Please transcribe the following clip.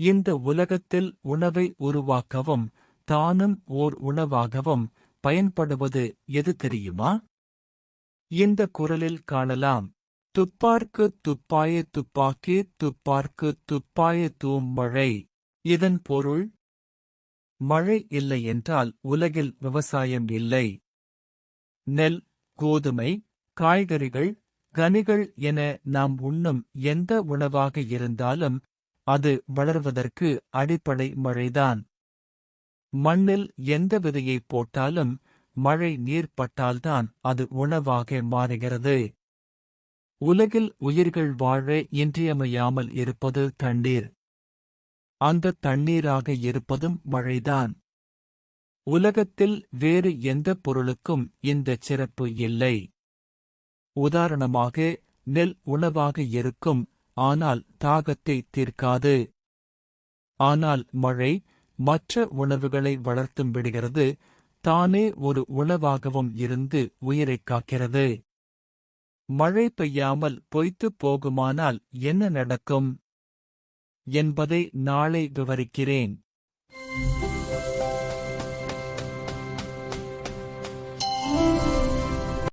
இந்த உலகத்தில் உணவை உருவாக்கவும் தானும் ஓர் உணவாகவும் பயன்படுவது எது தெரியுமா? இந்த குரலில் காணலாம். துப்பார்க்கு துப்பாய துப்பாக்கி துப்பார்க்கு துப்பாய மழை. இதன் பொருள்? மழை இல்லை என்றால் உலகில் விவசாயம் இல்லை. நெல் கோதுமை காய்கறிகள் கனிகள் என நாம் உண்ணும் எந்த உணவாக இருந்தாலும் அது வளர்வதற்கு அடிப்படை மழைதான். மண்ணில் எந்த விதையை போட்டாலும் மழை நீர் பட்டால்தான் அது உணவாக மாறுகிறது. உலகில் உயிர்கள் வாழ இன்றியமையாமல் இருப்பது தண்ணீர். அந்த தண்ணீராக இருப்பதும் மழைதான். உலகத்தில் வேறு எந்த பொருளுக்கும் இந்த சிறப்பு இல்லை. உதாரணமாக நெல் உணவாக இருக்கும் ஆனால் தாகத்தை தீர்க்காது. ஆனால் மழை மற்ற உணவுகளை வளர்த்தும் விடுகிறது தானே ஒரு உணவாகவும் இருந்து உயிரைக் காக்கிறது. மழை பெய்யாமல் பொய்த்துப் போகுமானால் என்ன நடக்கும்? என்பதை நாளை விவரிக்கிறேன்.